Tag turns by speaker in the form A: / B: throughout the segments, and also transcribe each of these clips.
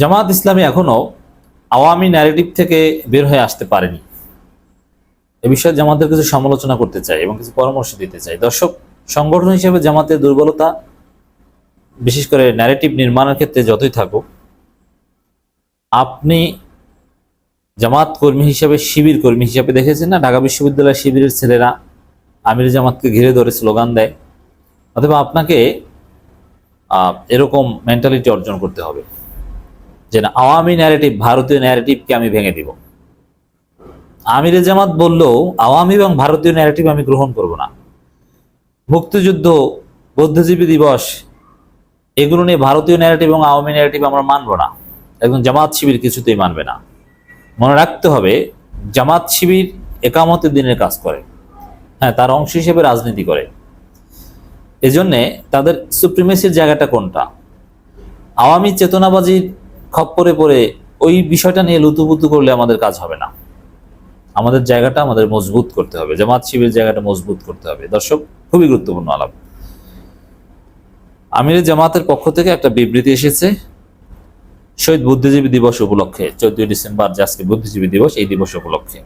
A: জামাত ইসলামী এখনও আওয়ামী ন্যারেটিভ থেকে বের হয়ে আসতে পারেনি। এ বিষয়ে জামাতের কিছু সমালোচনা করতে চাই এবং কিছু পরামর্শ দিতে চাই। দর্শক, সংগঠন হিসেবে জামাতের দুর্বলতা, বিশেষ করে ন্যারেটিভ নির্মাণের ক্ষেত্রে যতই থাকুক, আপনি জামাত কর্মী হিসেবে, শিবির কর্মী হিসেবে দেখেছেন না? ঢাকা বিশ্ববিদ্যালয়ের শিবিরের ছেলেরা আমির জামাতকে ঘিরে ধরে স্লোগান দেয়। অথবা আপনাকে এরকম মেন্টালিটি অর্জন করতে হবে। যে না আওয়ামী ন্যারেটিভ ভারতীয় ন্যারেটিভকে আমি ভেঙে দিব। আমির জামাত বললেও আওয়ামী এবং ভারতীয় ন্যারেটিভ আমি গ্রহণ করব না। মুক্তিযুদ্ধ, বুদ্ধিজীবী দিবস, এগুলো নিয়ে ভারতীয় ন্যারেটিভ এবং আওয়ামী ন্যারেটিভ আমরা মানব না। একজন জামাত শিবির কিছুতেই মানবে না। মনে রাখতে হবে, জামাত শিবির একামতের দিনের কাজ করে। হ্যাঁ তার অংশ হিসেবে রাজনীতি করে। এজন্যে তাদের সুপ্রিমেসির জায়গাটা কোনটা? আওয়ামী চেতনাবাজির খপ্পরে পড়ে ওই বিষয়টা নিয়ে লুতুপুতু করলে আমাদের কাজ হবে না। আমাদের জায়গাটা আমাদের মজবুত করতে হবে। জামাত শিবির জায়গাটা মজবুত করতে হবে। দর্শক, খুবই গুরুত্বপূর্ণ আলাপ। আমির জামাতের পক্ষ থেকে একটা বিবৃতি এসেছে। শহীদ বুদ্ধিজীবী দিবস উপলক্ষে, চোদ্দই ডিসেম্বর, যে আজকে বুদ্ধিজীবী দিবস, এই দিবস উপলক্ষে।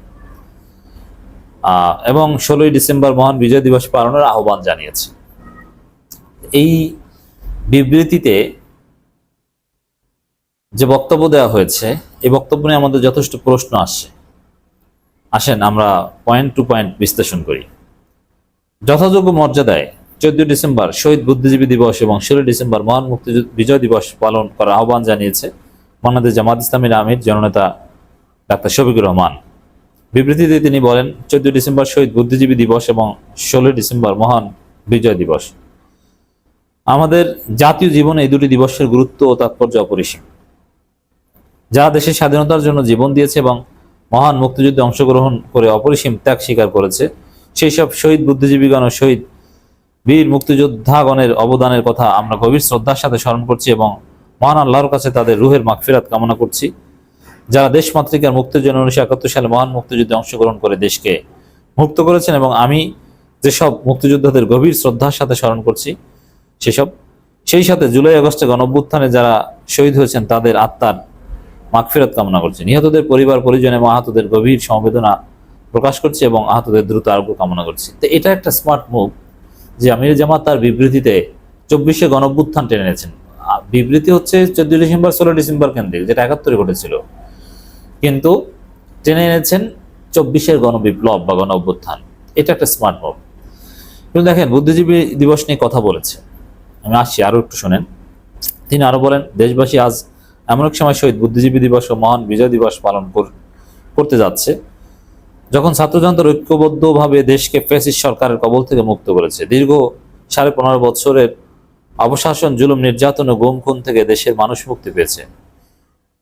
A: এবং ষোলোই ডিসেম্বর মহান বিজয় দিবস পালনের আহ্বান জানিয়েছে। এই বিবৃতিতে যে বক্তব্য দেওয়া হয়েছে, এই বক্তব্য নিয়ে আমাদের যথেষ্ট প্রশ্ন আসছে আসেন, আমরা পয়েন্ট টু পয়েন্ট বিশ্লেষণ করি। যথাযোগ্য মর্যাদায় চোদ্দ ডিসেম্বর শহীদ বুদ্ধিজীবী দিবস এবং ষোলো ডিসেম্বর মহান মুক্তিযুদ্ধ বিজয় দিবস পালন করার আহ্বান জানিয়েছে বাংলাদেশ জামাত ইসলামীর আমির জননেতা ডাক্তার শফিকুর রহমান। বিবৃতিতে তিনি বলেন, চোদ্দ ডিসেম্বর শহীদ বুদ্ধিজীবী দিবস এবং ষোলো ডিসেম্বর মহান বিজয় দিবস। আমাদের জাতীয় জীবনে এই দুটি দিবসের গুরুত্ব ও তাৎপর্য অপরিসীম। যারা দেশের স্বাধীনতার জন্য জীবন দিয়েছে এবং মহান মুক্তিযুদ্ধে অংশগ্রহণ করে অপরিসীম ত্যাগ স্বীকার করেছে। সেই সব শহীদ বুদ্ধিজীবীগণ ও শহীদ বীর মুক্তিযোদ্ধাগণের অবদানের কথা আমরা গভীর শ্রদ্ধার সাথে স্মরণ করছি এবং মহান আল্লাহর কাছে তাদের রুহের মাগফিরাত কামনা করছি। যারা দেশমাতৃকার মুক্তির জন্য উনিশশো একাত্তর সালে মহান মুক্তিযুদ্ধে অংশগ্রহণ করে দেশকে মুক্ত করেছেন এবং আমি যেসব মুক্তিযোদ্ধাদের গভীর শ্রদ্ধার সাথে স্মরণ করছি, সেসব, সেই সাথে জুলাই আগস্টে গণঅভ্যুত্থানে যারা শহীদ হয়েছেন তাদের আত্মার মাগফিরাত কামনা করছে। নিহতদের পরিবার, পরিজন এবং আহতদের গভীর সমবেদনা প্রকাশ করছে এবং আহতদের দ্রুত আরোগ্য কামনা করছে। তো এটা একটা স্মার্ট মুভ যে আমির জামাত তার বিবৃতিতে চব্বিশে গণঅভ্যুত্থান টেনে এনেছেন। বিবৃতি হচ্ছে চোদ্দ ডিসেম্বর, ষোলো ডিসেম্বর কেন্দ্রিক, যেটা একাত্তরে ঘটেছিল। কিন্তু টেনে এনেছেন চব্বিশের গণবিপ্লব বা গণ অভ্যুত্থান এটা একটা স্মার্ট মুভ কিন্তু দেখেন, বুদ্ধিজীবী দিবস নিয়ে কথা বলেছে। আমি আসছি, আরও একটু শোনেন। তিনি আরও বলেন, দেশবাসী আজ এমন এক সময় শহীদ বুদ্ধিজীবী দিবস ও মহান বিজয় দিবস পালন কর- করতে যাচ্ছে, যখন ছাত্রযন্ত্র ঐক্যবদ্ধভাবে দেশকে ফ্যাসিস্ট সরকারের কবল থেকে মুক্ত করেছে। দীর্ঘ সাড়ে পনেরো বছরের অবশাসন, জুলুম, নির্যাতন ও গুম খুন থেকে দেশের মানুষ মুক্তি পেয়েছে।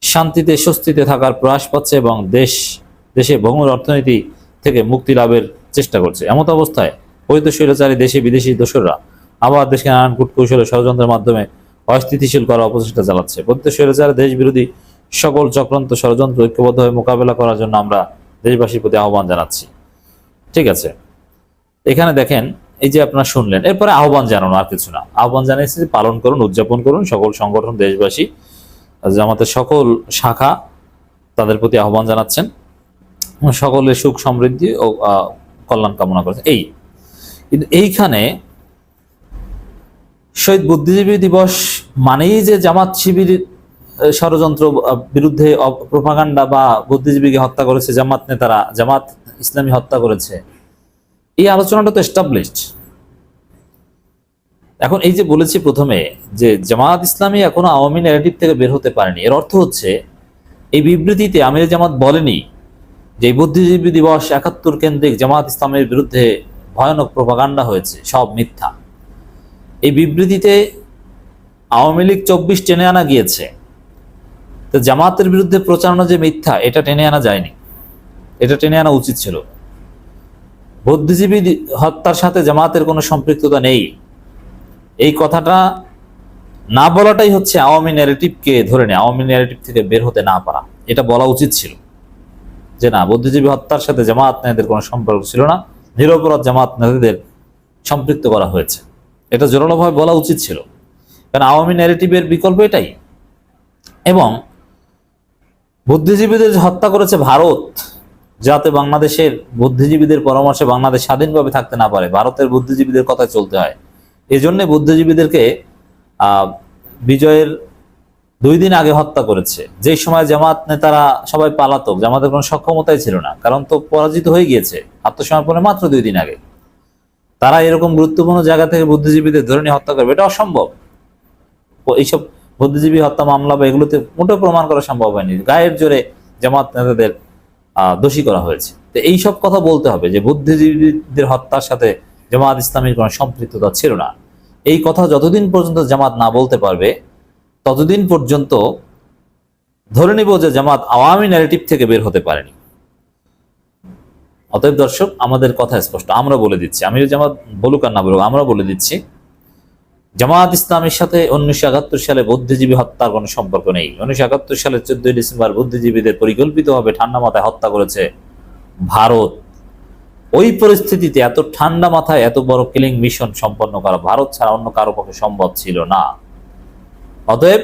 A: শান্তিতে, স্বস্তিতে থাকার প্রয়াস পাচ্ছে এবং দেশ দেশে ভঙ্গুর অর্থনীতি থেকে মুক্তি লাভের চেষ্টা করছে। এমত অবস্থায় বৈধ স্বৈরাচারী দেশে বিদেশি দোসররা আবার দেশকে নানান কূটকৌশলে ষড়যন্ত্রের মাধ্যমে অস্থিতিশীল করার অপচেষ্টা চালাচ্ছে। বৈধ স্বৈরাচারী দেশ বিরোধী সকল চক্রান্ত ষড়যন্ত্র ঐক্যবদ্ধভাবে মোকাবেলা করার জন্য আমরা দেশবাসীর প্রতি আহ্বান জানাচ্ছি। ঠিক আছে? এখানে দেখেন, এই যে আপনারা শুনলেন, এরপরে আহ্বান জানানো আর কিছু না। আহ্বান জানিয়েছে যে পালন করুন, উদযাপন করুন সকল সংগঠন, দেশবাসী, জামাতের সকল শাখা তাদের প্রতি আহ্বান জানাচ্ছেন। সকলের সুখ সমৃদ্ধি ও কল্যাণ কামনা করছেন। এই কিন্তু এইখানে শহীদ বুদ্ধিজীবী দিবস মানেই যে জামাত শিবির ষড়যন্ত্র বিরুদ্ধে প্রপাগান্ডা বা বুদ্ধিজীবীকে হত্যা করেছে জামাত নেতারা, জামাত ইসলামী হত্যা করেছে, এই আলোচনাটা তো এস্টাবলিশড এখন এই যে বলেছি প্রথমে যে জামাত ইসলামী এখনও আওয়ামী ন্যারেটিভ থেকে বের হতে পারেনি। এর অর্থ হচ্ছে, এই বিবৃতিতে আমির জামাত বলেনি যে বুদ্ধিজীবী দিবস একাত্তর কেন্দ্রিক জামাত ইসলামের বিরুদ্ধে ভয়ানক প্রপাগান্ডা হয়েছে, সব মিথ্যা। এই বিবৃতিতে আওয়ামী লীগ চব্বিশ টেনে আনা গিয়েছে। তো জামাতের বিরুদ্ধে প্রচারণা যে মিথ্যা, এটা টেনে আনা যায়নি। এটা টেনে আনা উচিত ছিল। বুদ্ধিজীবী হত্যার সাথে জামাতের কোনো সম্পৃক্ততা নেই। এই কথাটা না বলাটাই হচ্ছে আওয়ামী ন্যারেটিভকে ধরে নেয়, আওয়ামী ন্যারেটিভ থেকে বের হতে না পারা। এটা বলা উচিত ছিল। যে না, বুদ্ধিজীবী হত্যার সাথে জামাত নেতাদের কোনো সম্পর্ক ছিল না। নিরপরাধ জামাত নেতাদের সম্পৃক্ত করা হয়েছে। এটা জোরালোভাবে বলা উচিত ছিল। কারণ আওয়ামী ন্যারেটিভের বিকল্প এটাই। এবং বুদ্ধিজীবীদের হত্যা করেছে ভারত, যাতে বাংলাদেশের বুদ্ধিজীবীদের পরামর্শে বাংলাদেশ স্বাধীনভাবে থাকতে না পারে, ভারতের বুদ্ধিজীবীদের কথা চলতে হয়। এই জন্য বুদ্ধিজীবীদেরকে বিজয়ের দুই দিন আগে হত্যা করেছে। যে সময় জামাত নেতারা সবাই পালাতক জামাতের কোনো সক্ষমতাই ছিল না, কারণ তো পরাজিত হয়ে গিয়েছে আত্মসমর্পণে মাত্র দুই দিন আগে। তারা এরকম গুরুত্বপূর্ণ জায়গা থেকে বুদ্ধিজীবীদের ধরে নিয়ে হত্যা করবে, এটা অসম্ভব। এইসব বুদ্ধিজীবী হত্যা মামলা বা এগুলোতে মোটেও প্রমাণ করা সম্ভব হয়নি। গায়ের জোরে জামাত নেতাদের দোষী করা হয়েছে। তো এইসব কথা বলতে হবে যে বুদ্ধিজীবীদের হত্যার সাথে জামাত ইসলামীর কোনো সম্পৃক্ততা ছিল না। এই কথা যতদিন পর্যন্ত জামাত না বলতে পারবে, ততদিন পর্যন্ত ধরে নিব যে জামাত আওয়ামী ন্যারেটিভ থেকে বের হতে পারেনি। অতএব দর্শক, আমাদের কথা স্পষ্ট। আমরা বলে দিচ্ছি। আমি জামাত বলুক আর না বলুক, আমরা বলে দিচ্ছি জামাত ইসলামের সাথে উনিশশো একাত্তর সালে বুদ্ধিজীবী হত্যার কোনো সম্পর্ক নেই। উনিশশো একাত্তর সালের চোদ্দই ডিসেম্বর বুদ্ধিজীবীদের পরিকল্পিতভাবে ঠান্ডা মাথায় হত্যা করেছে ভারত। ওই পরিস্থিতিতে এত ঠান্ডা মাথায় এত বড় কিলিং মিশন সম্পন্ন করা ভারত ছাড়া অন্য কারও পক্ষে সম্ভব ছিল না। অতএব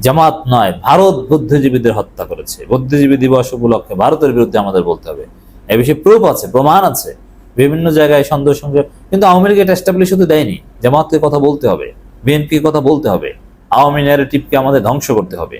A: জামাত নয়, ভারত বুদ্ধিজীবীদের হত্যা করেছে। বুদ্ধিজীবী দিবস উপলক্ষে ভারতের বিরুদ্ধে আমাদের বলতে হবে। এ বিষয়ে প্রুফ আছে, প্রমাণ আছে। বিভিন্ন জায়গায় সন্দেহ সংযোগ কিন্তু আওয়ামী লীগ এটা স্টাবলিশ হতে দেয়নি। জামাতকে কথা বলতে হবে বিএনপি কথা বলতে হবে, আওয়ামী ন্যারেটিভকে আমাদের ধ্বংস করতে হবে।